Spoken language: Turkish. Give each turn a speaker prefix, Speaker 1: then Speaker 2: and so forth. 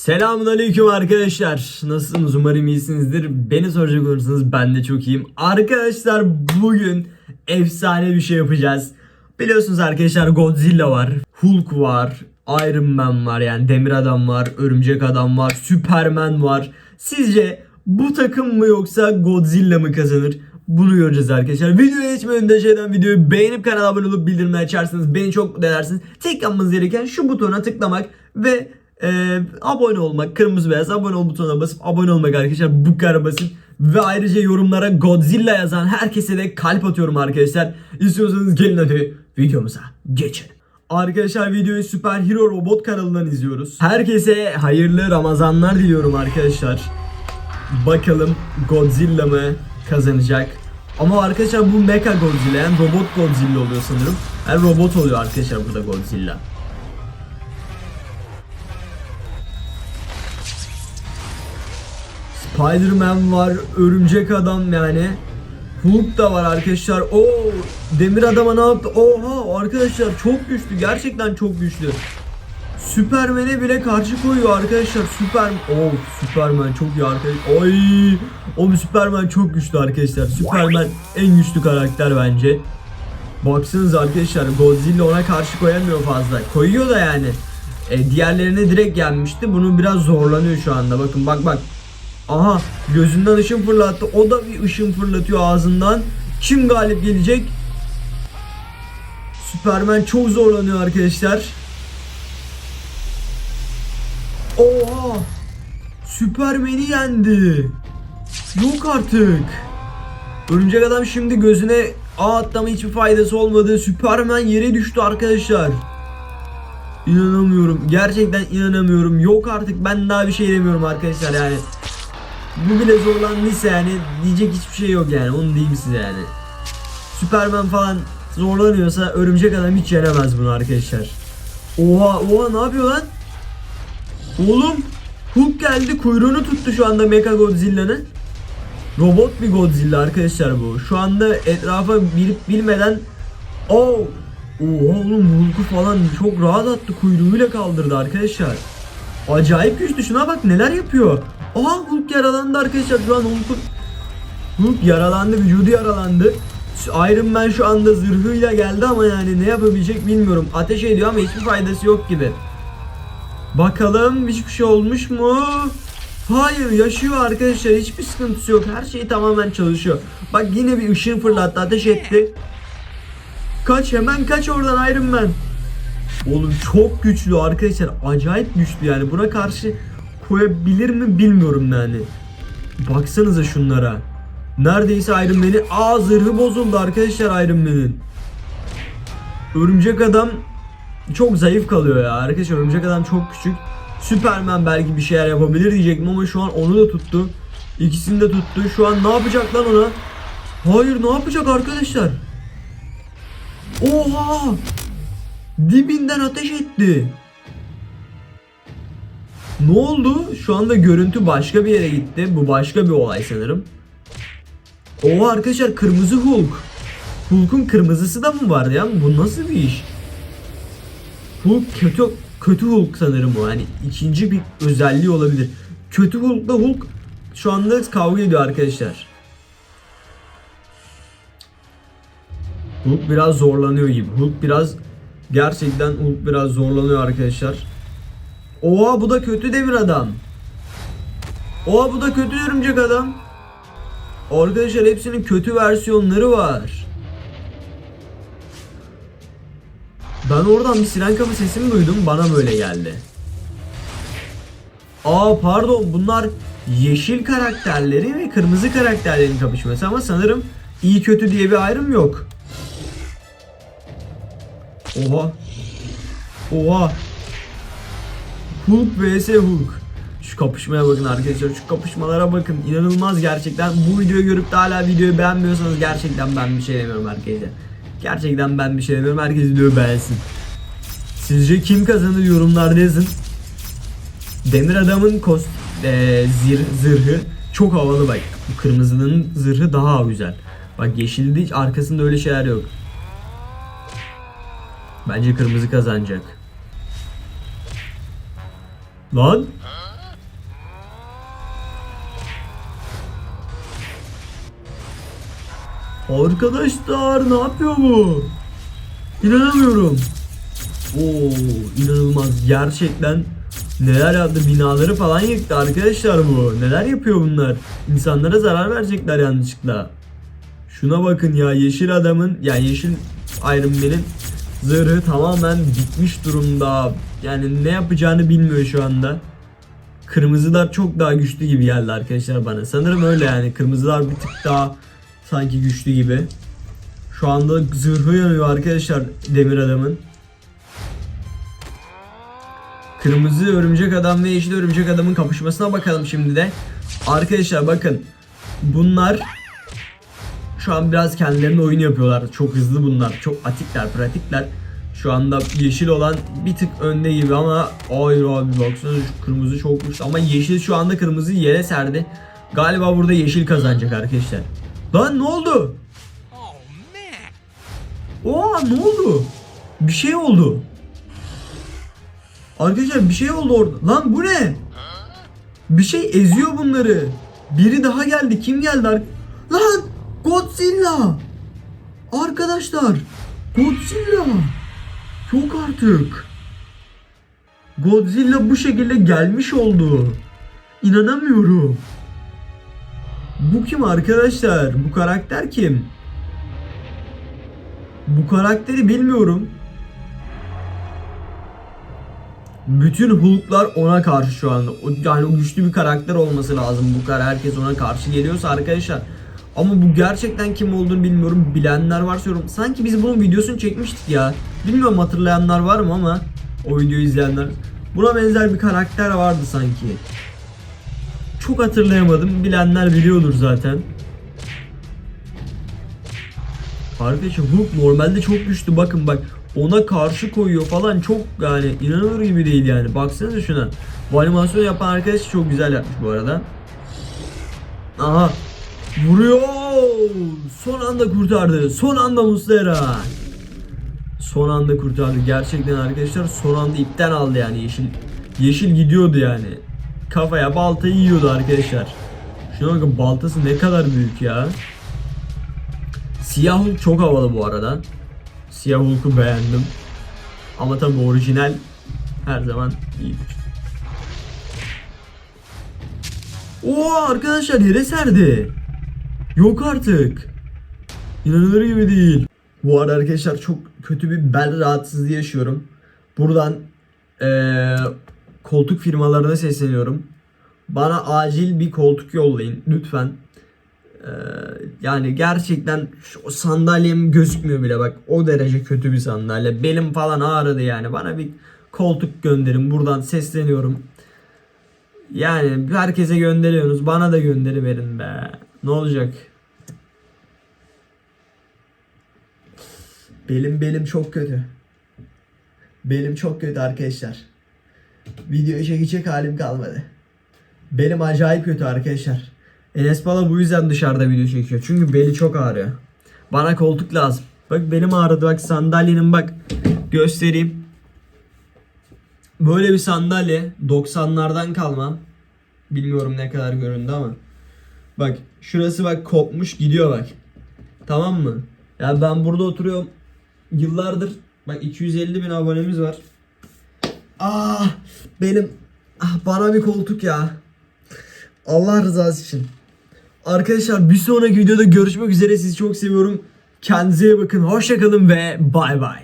Speaker 1: Selamun aleyküm arkadaşlar. Nasılsınız? Umarım iyisinizdir. Beni soracak olursanız ben de çok iyiyim. Arkadaşlar bugün efsane bir şey yapacağız. Biliyorsunuz arkadaşlar Godzilla var. Hulk var. Iron Man var yani Demir Adam var. Örümcek Adam var. Superman var. Sizce bu takım mı yoksa Godzilla mı kazanır? Bunu göreceğiz arkadaşlar. Videoya geçmeden önce şeyden videoyu beğenip kanala abone olup bildirimleri açarsanız beni çok mutlu edersiniz. Tek yapmanız gereken şu butona tıklamak ve e, abone olmak. Kırmızı beyaz abone ol butonuna basıp abone olmak arkadaşlar. Bu kadar basit. Ve ayrıca yorumlara Godzilla yazan herkese de kalp atıyorum arkadaşlar. İstiyorsanız gelin hadi videomuza geçelim. Arkadaşlar videoyu Süper Hero Robot kanalından izliyoruz. Herkese hayırlı Ramazanlar diliyorum arkadaşlar. Bakalım Godzilla mı kazanacak? Ama arkadaşlar bu Mecha Godzilla yani robot Godzilla oluyor sanırım. Yani robot oluyor arkadaşlar burada Godzilla. Spider-Man var, Örümcek Adam yani. Hulk da var arkadaşlar. Oo, Demir Adam'a ne yaptı? Oha arkadaşlar çok güçlü. Gerçekten çok güçlü. Süpermen'e bile karşı koyuyor arkadaşlar. Süper Oh, Süperman çok iyi arkadaşlar. Ay! O Süperman çok güçlü arkadaşlar. Süperman en güçlü karakter bence. Baksanıza arkadaşlar Godzilla ona karşı koyamıyor fazla. Koyuyor da yani. E, diğerlerine direkt gelmişti. Bunu biraz zorlanıyor şu anda. Bakın bak bak. Aha gözünden ışın fırlattı. O da bir ışın fırlatıyor ağzından. Kim galip gelecek? Süperman çok zorlanıyor arkadaşlar. Oha! Süpermen'i yendi. Yok artık. Örümcek adam şimdi gözüne ağ atlama hiçbir faydası olmadı. Süpermen yere düştü arkadaşlar. İnanamıyorum. Gerçekten inanamıyorum. Yok artık ben daha bir şey demiyorum arkadaşlar yani. Bu bile zorlandıysa yani diyecek hiçbir şey yok yani onu diyeyim size yani. Süperman falan zorlanıyorsa örümcek adam hiç yenemez bunu arkadaşlar. Oha oha ne yapıyor lan? Oğlum Hulk geldi kuyruğunu tuttu şu anda Mecha Godzilla'nın. Robot bir Godzilla arkadaşlar bu. Şu anda etrafa bilip bilmeden Oh! Oha oğlum Hulk'u falan çok rahat attı kuyruğuyla kaldırdı arkadaşlar. Acayip güçlü şuna bak neler yapıyor. Aha Hulk yaralandı arkadaşlar şu an Hulk'un Hulk yaralandı vücudu yaralandı. Iron Man şu anda zırhıyla geldi ama yani ne yapabilecek bilmiyorum. Ateş ediyor ama hiçbir faydası yok gibi. Bakalım hiçbir şey olmuş mu? Hayır yaşıyor arkadaşlar hiçbir sıkıntısı yok her şey tamamen çalışıyor. Bak yine bir ışın fırlattı ateş etti. Kaç hemen kaç oradan Iron Man. Oğlum çok güçlü arkadaşlar acayip güçlü yani buna karşı koyabilir mi bilmiyorum yani. Baksanıza şunlara. Neredeyse Iron Man'i aa zırhı bozuldu arkadaşlar Iron Man'in. Örümcek adam çok zayıf kalıyor ya arkadaşlar örümcek adam çok küçük. Superman belki bir şeyler yapabilir diyecektim ama şu an onu da tuttu. İkisini de tuttu. Şu an ne yapacak lan ona? Hayır ne yapacak arkadaşlar? Oha! Dibinden ateş etti. Ne oldu? Şu anda görüntü başka bir yere gitti. Bu başka bir olay sanırım. Oha arkadaşlar kırmızı Hulk. Hulk'un kırmızısı da mı vardı ya? Bu nasıl bir iş? Hulk kötü kötü Hulk sanırım o. Yani ikinci bir özelliği olabilir. Kötü Hulk'la Hulk şu anda kavga ediyor arkadaşlar. Hulk biraz zorlanıyor gibi. Hulk biraz gerçekten Hulk biraz zorlanıyor arkadaşlar. Oha bu da kötü demir adam. Oha bu da kötü örümcek adam. Arkadaşlar hepsinin kötü versiyonları var. Ben oradan bir siren kapı sesi mi duydum? Bana böyle geldi. Aa pardon bunlar yeşil karakterleri ve kırmızı karakterlerin kapışması ama sanırım iyi kötü diye bir ayrım yok. Oha. Oha. Hulk vs Hulk. Şu kapışmaya bakın arkadaşlar. Şu kapışmalara bakın. İnanılmaz gerçekten. Bu videoyu görüp de hala videoyu beğenmiyorsanız gerçekten ben bir şey demiyorum arkadaşlar. Gerçekten ben bir şey demiyorum. Herkes videoyu beğensin. Sizce kim kazanır yorumlarda yazın. Demir adamın kost e, zir, zırhı çok havalı bak. Bu kırmızının zırhı daha güzel. Bak yeşilde hiç arkasında öyle şeyler yok. Bence kırmızı kazanacak. Lan. Arkadaşlar ne yapıyor bu? İnanamıyorum. Oo inanılmaz gerçekten neler yaptı binaları falan yıktı arkadaşlar bu. Neler yapıyor bunlar? İnsanlara zarar verecekler yanlışlıkla. Şuna bakın ya yeşil adamın yani yeşil Iron Man'in zırhı tamamen bitmiş durumda. Yani ne yapacağını bilmiyor şu anda. Kırmızılar çok daha güçlü gibi geldi arkadaşlar bana. Sanırım öyle yani. Kırmızılar bir tık daha sanki güçlü gibi. Şu anda zırhı yanıyor arkadaşlar demir adamın. Kırmızı örümcek adam ve yeşil örümcek adamın kapışmasına bakalım şimdi de. Arkadaşlar bakın. Bunlar şu an biraz kendilerine oyun yapıyorlar. Çok hızlı bunlar. Çok atikler, pratikler. Şu anda yeşil olan bir tık önde gibi ama hayır abi baksana kırmızı çok güçlü. Ama yeşil şu anda kırmızıyı yere serdi. Galiba burada yeşil kazanacak arkadaşlar. Lan ne oldu?
Speaker 2: Oh!
Speaker 1: Oha ne oldu? Bir şey oldu. Arkadaşlar bir şey oldu orada. Lan bu ne? Bir şey eziyor bunları. Biri daha geldi. Kim geldi? Lan Godzilla. Arkadaşlar Godzilla. Yok artık. Godzilla bu şekilde gelmiş oldu. İnanamıyorum. Bu kim arkadaşlar? Bu karakter kim? Bu karakteri bilmiyorum. Bütün Hulk'lar ona karşı şu anda. Yani güçlü bir karakter olması lazım. Bu kadar herkes ona karşı geliyorsa arkadaşlar. Ama bu gerçekten kim olduğunu bilmiyorum. Bilenler varsa yorum. Sanki biz bunun videosunu çekmiştik ya. Bilmiyorum hatırlayanlar var mı ama o videoyu izleyenler. Buna benzer bir karakter vardı sanki. Çok hatırlayamadım. Bilenler biliyordur zaten. Arkadaşlar Hulk normalde çok güçlü bakın bak ona karşı koyuyor falan çok yani inanılır gibi değil yani baksanıza şuna bu animasyon yapan arkadaş çok güzel yapmış bu arada Aha vuruyor son anda kurtardı son anda Muslera son anda kurtardı gerçekten arkadaşlar son anda ipten aldı yani yeşil yeşil gidiyordu yani kafaya baltayı yiyordu arkadaşlar şuna bakın baltası ne kadar büyük ya Siyah Hulk çok havalı bu arada. Siyah Hulk'u beğendim. Ama tabi orijinal her zaman iyidir. Oo arkadaşlar yere serdi. Yok artık. İnanılır gibi değil. Bu arada arkadaşlar çok kötü bir bel rahatsızlığı yaşıyorum. Buradan eee, koltuk firmalarına sesleniyorum. Bana acil bir koltuk yollayın lütfen. Ee, yani gerçekten şu sandalyem gözükmüyor bile bak o derece kötü bir sandalye. Belim falan ağrıdı yani. Bana bir koltuk gönderin. Buradan sesleniyorum. Yani herkese gönderiyorsunuz. Bana da gönderi verin be. Ne olacak? Belim belim çok kötü. Belim çok kötü arkadaşlar. Video çekecek halim kalmadı. Belim acayip kötü arkadaşlar. Enes Bala bu yüzden dışarıda video çekiyor. Çünkü beli çok ağrıyor. Bana koltuk lazım. Bak belim ağrıdı bak sandalyenin bak göstereyim. Böyle bir sandalye 90'lardan kalma. Bilmiyorum ne kadar göründü ama. Bak şurası bak kopmuş gidiyor bak. Tamam mı? Ya ben burada oturuyorum. Yıllardır bak 250 bin abonemiz var. Ah benim ah, bana bir koltuk ya. Allah rızası için. Arkadaşlar bir sonraki videoda görüşmek üzere. Sizi çok seviyorum. Kendinize iyi bakın. Hoşçakalın ve bay bay.